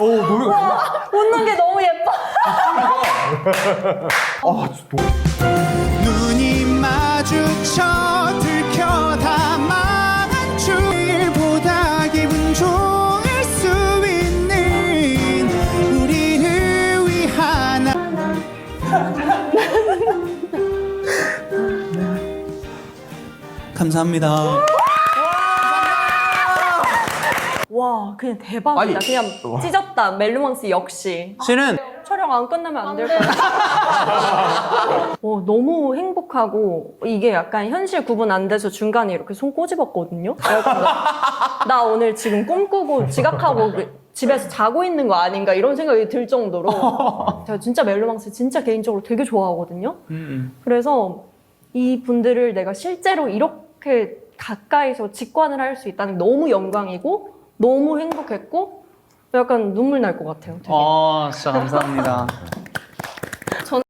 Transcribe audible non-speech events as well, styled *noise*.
오 노래. 웃는 게 너무 예뻐. *laughs* 아 진짜 노래. 눈이 마주쳐 들켜다만 주일보다 기분 좋을 수 있는 우리를 위한 *laughs* 감사합니다. 와, 그냥 대박이다. 아니, 그냥 와. 찢었다. 멜로망스 역시. 실은 촬영 안 끝나면 안될것 같아. *laughs* 어, 너무 행복하고 이게 약간 현실 구분 안 돼서 중간에 이렇게 손 꼬집었거든요. 나, 나 오늘 지금 꿈꾸고 지각하고 그 집에서 자고 있는 거 아닌가 이런 생각이 들 정도로 *laughs* 제가 진짜 멜로망스 진짜 개인적으로 되게 좋아하거든요. 그래서 이 분들을 내가 실제로 이렇게 가까이서 직관을 할 수 있다는 게 너무 영광이고 너무 행복했고 약간 눈물 날 것 같아요. 되게. 어 진짜 감사합니다. *laughs*